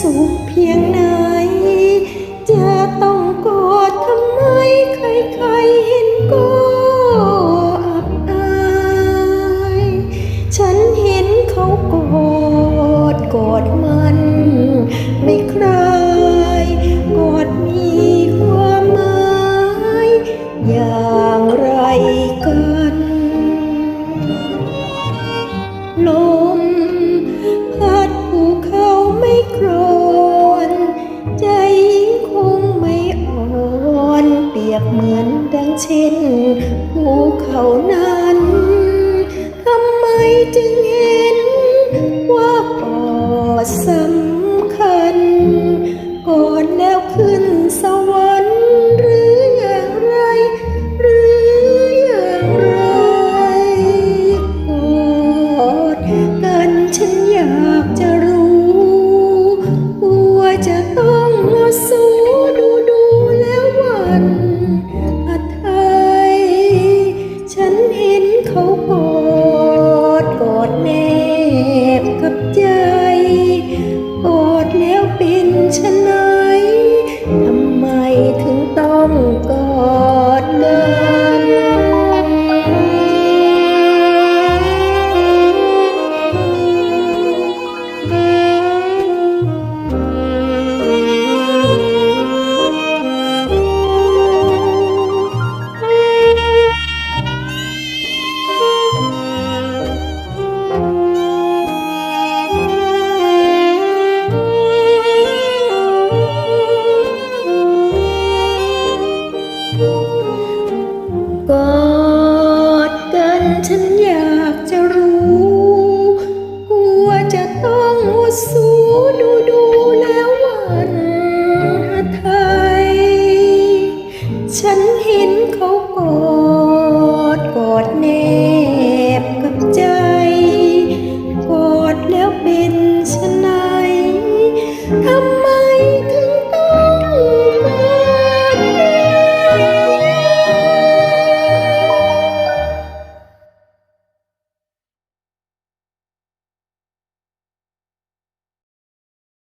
สุขเพียงไหน จะต้องกอดทำไมใครๆเห็นก็อับอาย ฉันเห็นเขากอดกอดมัน ไม่คลายกอดมีความหมายอย่างไรกันโล ยบเหมือนดังเช่นภูเขานั้นทำไมจึงเห็น ว่าปอดสำคัญก่อนแล้วคือ บินชนะ ดูดูแล้ววันไทย ฉันเห็นเขาก่อ